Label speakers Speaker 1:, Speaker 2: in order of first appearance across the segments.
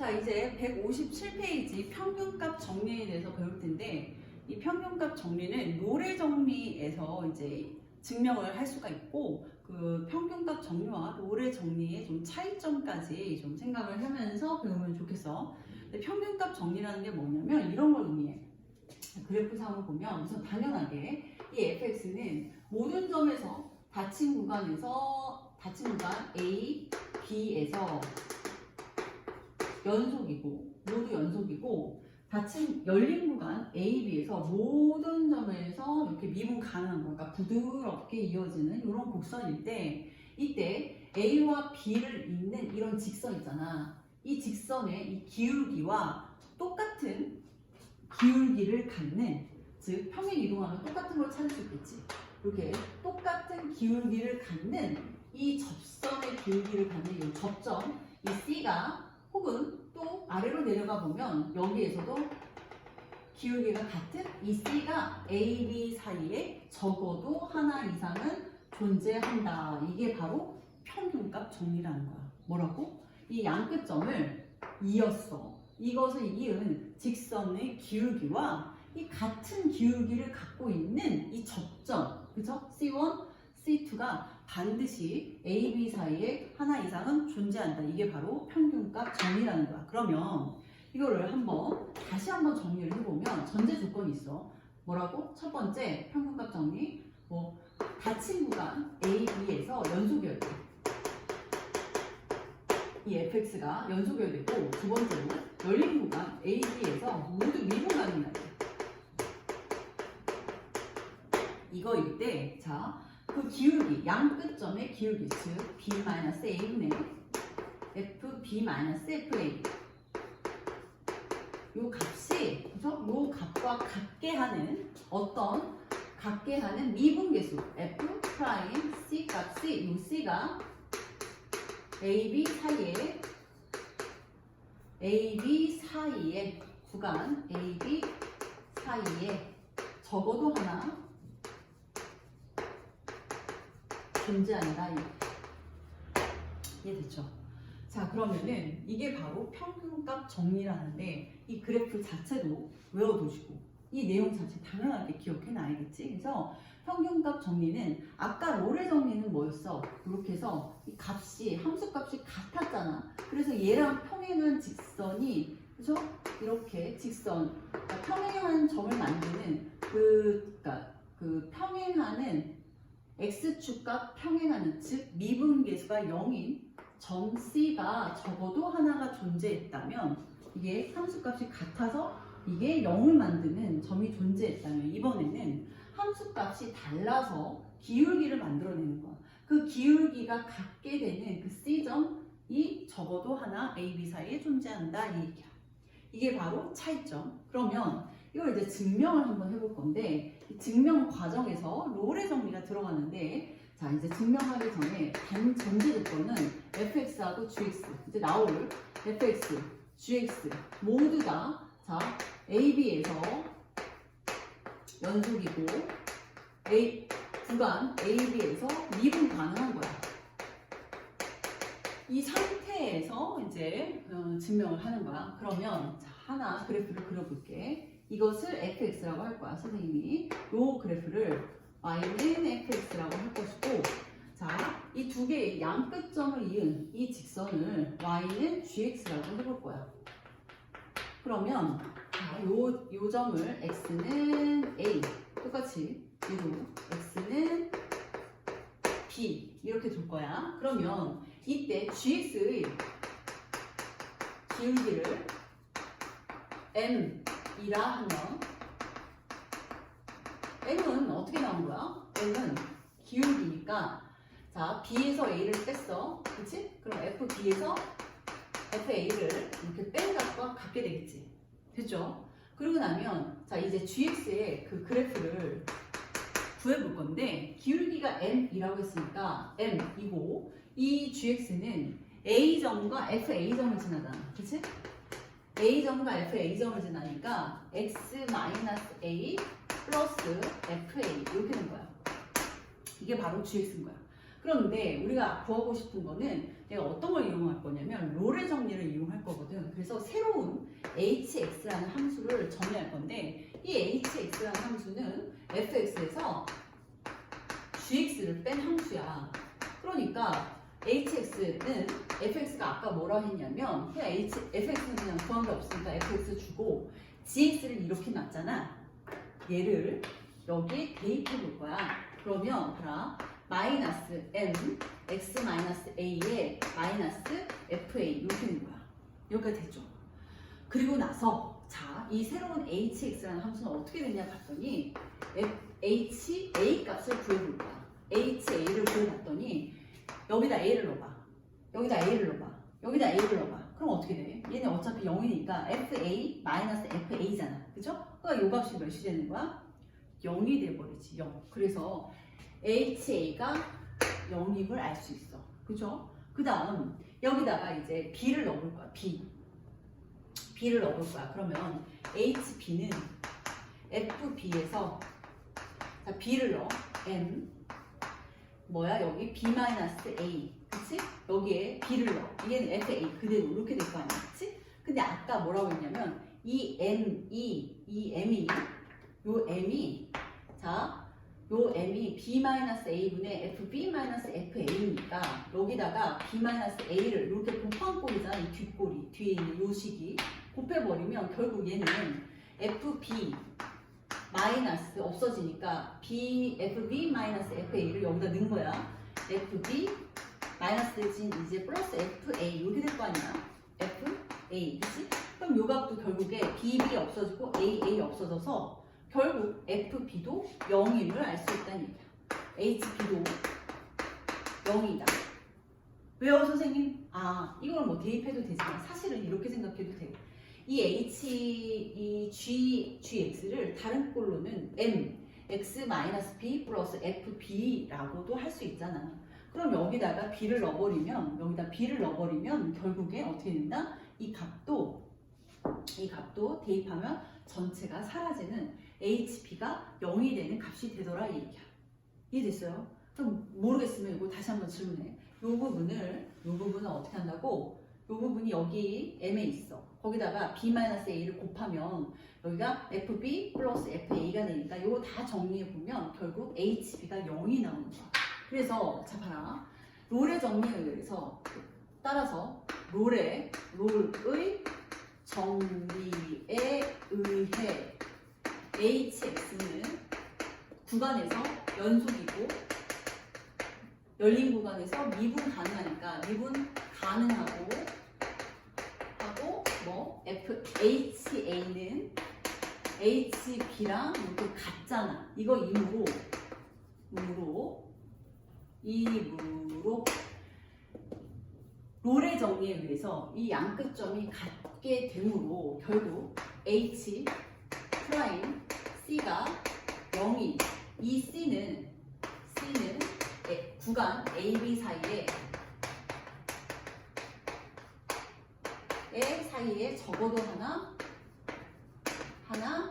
Speaker 1: 자, 이제 157페이지 평균값 정리에 대해서 배울 텐데 이 평균값 정리는 노래 정리에서 이제 증명을 할 수가 있고 그 평균값 정리와 노래 정리의 좀 차이점까지 좀 생각을 하면서 배우면 좋겠어. 근데 평균값 정리라는 게 뭐냐면 이런 걸 의미해. 그래프상을 보면 우선 당연하게 이 fx는 모든 점에서 닫힌 구간에서 닫힌 구간 a, b에서 연속이고 모두 연속이고 닫힌 열린 구간 A, B에서 모든 점에서 이렇게 미분 가능한 거, 그러니까 부드럽게 이어지는 이런 곡선일 때 이때 A와 B를 잇는 이런 직선 있잖아. 이 직선의 이 기울기와 똑같은 기울기를 갖는 즉 평행 이동하면 똑같은 걸 찾을 수 있겠지. 이렇게 똑같은 기울기를 갖는 이 접선의 기울기를 갖는 이 접점 이 C가 혹은 또 아래로 내려가 보면 여기에서도 기울기가 같은 이 C가 A, B 사이에 적어도 하나 이상은 존재한다. 이게 바로 평균값 정리라는 거야. 뭐라고? 이 양끝점을 이었어. 이것을 이은 직선의 기울기와 이 같은 기울기를 갖고 있는 이 접점, 그죠? C1, C2가 반드시 A, B 사이에 하나 이상은 존재한다. 이게 바로 평균값 정리라는 거야. 그러면 이거를 한번 다시 한번 정리를 해보면 전제 조건이 있어. 뭐라고? 첫 번째 평균값 정리. 뭐 닫힌 구간 A, B에서 연속이어야 돼. 이 fx가 연속이어야 되고 두 번째로 열린 구간 A, B에서 모두 미분 가능해야 돼. 이거일 때, 자, 그 기울기, 양 끝점의 기울기, 즉 b-a분의 fb-fa 요 값이 그죠? 요 값과 같게 하는 어떤 같게 하는 미분계수 f 프라임 c 값이 요 c가 ab 사이에 ab 사이에 구간 ab 사이에 적어도 하나 존재한다. 이해됐죠? 자, 그러면은 이게 바로 평균값 정리라는데 이 그래프 자체도 외워두시고 이 내용 자체 당연하게 기억해 놔야겠지. 그래서 평균값 정리는 아까 롤의 정리는 뭐였어? 이렇게 해서 이 값이 함수 값이 같았잖아. 그래서 얘랑 평행한 직선이 그죠? 이렇게 직선 그러니까 평행한 점을 만드는 그 그러니까 그 평행하는 x축과 평행하는 즉 미분계수가 0인 점 C가 적어도 하나가 존재했다면 이게 함수값이 같아서 이게 0을 만드는 점이 존재했다면 이번에는 함수값이 달라서 기울기를 만들어내는 거야. 그 기울기가 같게 되는 그 C점이 적어도 하나 A, B 사이에 존재한다 이 얘기야. 이게 바로 차이점. 그러면 이걸 이제 증명을 한번 해볼 건데 이 증명 과정에서 롤의 정리가 들어가는데 자 이제 증명하기 전에 단 전제 조건은 fx하고 gx 이제 나올 fx, gx 모두 다 자 ab에서 연속이고 a 구간 ab에서 미분 가능한 거야. 이 상태에서 이제 어, 증명을 하는 거야. 그러면 자, 하나 그래프를 그려볼게. 이것을 fx라고 할 거야, 선생님이. 요 그래프를 y는 fx라고 할 것이고, 자, 이 두 개의 양끝점을 이은 이 직선을 y는 gx라고 해볼 거야. 그러면, 자, 요, 요 점을 x는 a, 똑같이, 얘도 x는 b, 이렇게 둘 거야. 그러면, 이때 gx의 기울기를 m 이라 하면 m은 어떻게 나온 거야? m은 기울기니까 자 b에서 a를 뺐어 그치? 그럼 fb에서 fa를 이렇게 뺀 값과 같게 되겠지 됐죠? 그러고 나면 자 이제 gx의 그 그래프를 구해볼 건데 기울기가 m이라고 했으니까 m이고 이 gx는 a점과 fa점을 지나잖아 그치? A점과 fa점을 지나니까 x-a 플러스 fa 이렇게 된 거야. 이게 바로 gx인 거야. 그런데 우리가 구하고 싶은 거는 내가 어떤 걸 이용할 거냐면 롤의 정리를 이용할 거거든. 그래서 hx라는 함수를 정의할 건데 이 hx라는 함수는 fx에서 gx를 뺀 함수야. 그러니까 hx는 fx가 아까 뭐라 했냐면 그냥 h, fx는 그냥 구한 게 없으니까 fx 주고 gx를 이렇게 놨잖아. 얘를 여기에 대입해 볼 거야. 그러면 봐라. 마이너스 m x 마이너스 a에 마이너스 fa 이렇게 되는 거야. 여기까지 됐죠. 그리고 나서 자, 이 새로운 hx라는 함수는 어떻게 되냐 봤더니 f, h a 값을 구해 볼 거야. h a를 구해 봤더니 여기다 a를 넣어봐. 여기다 a를 넣어봐. 여기다 a를 넣어봐. 그럼 어떻게 돼? 얘는 어차피 0이니까 fa 마이너스 fa잖아. 그죠? 그러니까 요 값이 몇이 되는 거야? 0이 돼버리지. 0. 그래서 ha가 0임을 알 수 있어. 그죠? 그 다음 여기다가 이제 b를 넣어볼 거야. b. b를 넣어볼 거야. 그러면 hb는 fb에서 자 b를 넣어. m 뭐야 여기 b 마이너스 a 그치? 여기에 b를 넣어. 얘는 fa 그대로 이렇게 될 거 아니야. 그치? 근데 아까 뭐라고 했냐면 이 m 이, 이 m이 요 m이 자, 요 m이 b-a분의 fb-fa니까 여기다가 b-a를 이렇게 곱한 꼴이잖아. 이 뒷꼴이 뒤에 있는 요 식이 곱해버리면 결국 얘는 fb 마이너스 없어지니까 b fb-fa를 여기다 넣은 거야. fb 마이너스 대신 이제 플러스 fa 이렇게 될 거 아니야. fa 그치? 그럼 요 값도 결국에 bb 없어지고 aa 없어져서 결국 FB도 0임을 알수 있다는 얘기야. HB도 0이다. 왜요, 선생님? 아, 이걸 뭐 대입해도 되지만 사실은 이렇게 생각해도 돼. 이 H, 이 G, GX를 다른 꼴로는 M, X-B 플러스 FB라고도 할 수 있잖아. 그럼 여기다가 B를 넣어버리면, 여기다 B를 넣어버리면 결국에 어떻게 된다? 이 값도, 이 값도 대입하면 전체가 사라지는 HP가 0이 되는 값이 되더라 이 얘기야. 이해됐어요? 그럼 모르겠으면 이거 다시 한번 질문해. 이 부분을 이 부분은 어떻게 한다고? 이 부분이 여기 M에 있어. 거기다가 B-A를 곱하면 여기가 FB 플러스 FA가 되니까 이거 다 정리해 보면 결국 HB가 0이 나오는 거야. 그래서 자 봐라. 롤의 정리에 의해서 따라서 롤의 롤의 정리에 의해 HX는 구간에서 연속이고 열린 구간에서 미분 가능하니까 미분 가능하고 하고 뭐 F HA는 HB랑 이렇게 같잖아. 이거 이무로 무로 이무로 롤의 정리에 의해서 이 양끝점이 같게 되므로 결국 H 프라임 C가 0이 이 C는 C는 에- 구간 AB 사이에 에 사이에 적어도 하나 하나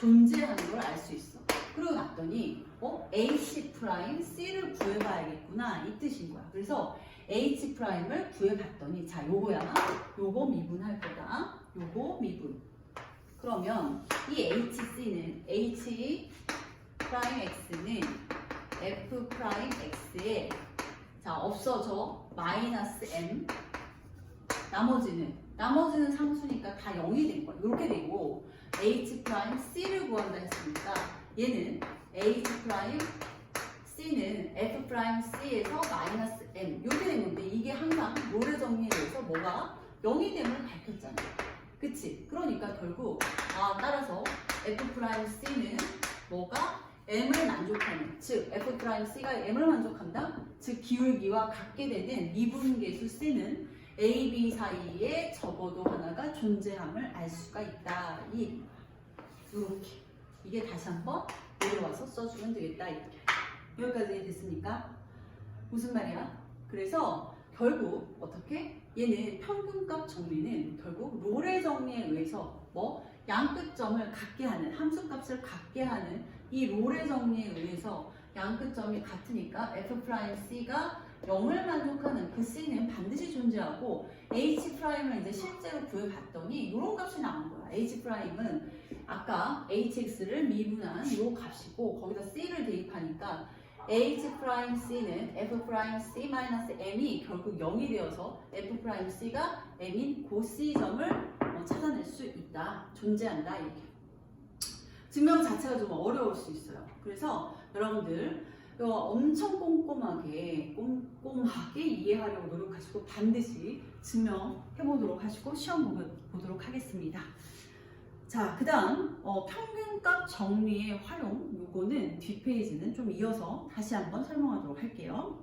Speaker 1: 존재하는 걸 알 수 있어. 그러고 났더니 어 AC 프라임 C를 구해봐야겠구나 이 뜻인 거야. 그래서 H 프라임을 구해봤더니 자 요거야. 요거 미분할 거다. 요거 미분. 그러면 이 HC는 H 프라임 X는 F 프라임 X에 자 없어져 마이너스 M 나머지는 나머지는 상수니까 다 0이 된 거야. 이렇게 되고 H 프라임 C를 구한다 했으니까 얘는 H 프라임 C는 F 프라임 C에서 마이너스 M 이렇게 된 건데 이게 항상 롤의 정리에 의해서 뭐가 0이 됨을 밝혔잖아. 그치? 그러니까 결국 아 따라서 F 프라임 C는 뭐가 M을 만족하는 즉 F 프라임 C가 M을 만족한다. 즉 기울기와 같게 되는 미분계수 C는 A, B 사이에 적어도 하나가 존재함을 알 수가 있다. 이. 이렇게 이게 다시 한번 내려와서 써주면 되겠다. 이렇게 여기까지 됐습니까? 무슨 말이야? 그래서 결국 어떻게 얘는 평균값 정리는 결국 롤의 정리에 의해서 뭐 양끝점을 갖게 하는 함수값을 갖게 하는 이 롤의 정리에 의해서 양끝점이 같으니까 f 프라임 c가 0을 만족하는 그 C는 반드시 존재하고 H 프라임을 이제 실제로 구해봤더니 이런 값이 나온 거야. H 프라임은 아까 HX를 미분한 이 값이고 거기다 C를 대입하니까 H 프라임 C는 F 프라임 C 마이너스 M이 결국 0이 되어서 F 프라임 C가 M인 고 C점을 어, 찾아낼 수 있다. 존재한다. 이렇게. 증명 자체가 좀 어려울 수 있어요. 그래서 여러분들 엄청 꼼꼼하게 꼼꼼하게 이해하려고 노력하시고 반드시 증명해 보도록 하시고 시험 보- 보도록 하겠습니다. 자, 그다음 어, 평균값 정리의 활용 요거는 뒷페이지는 좀 이어서 다시 한번 설명하도록 할게요.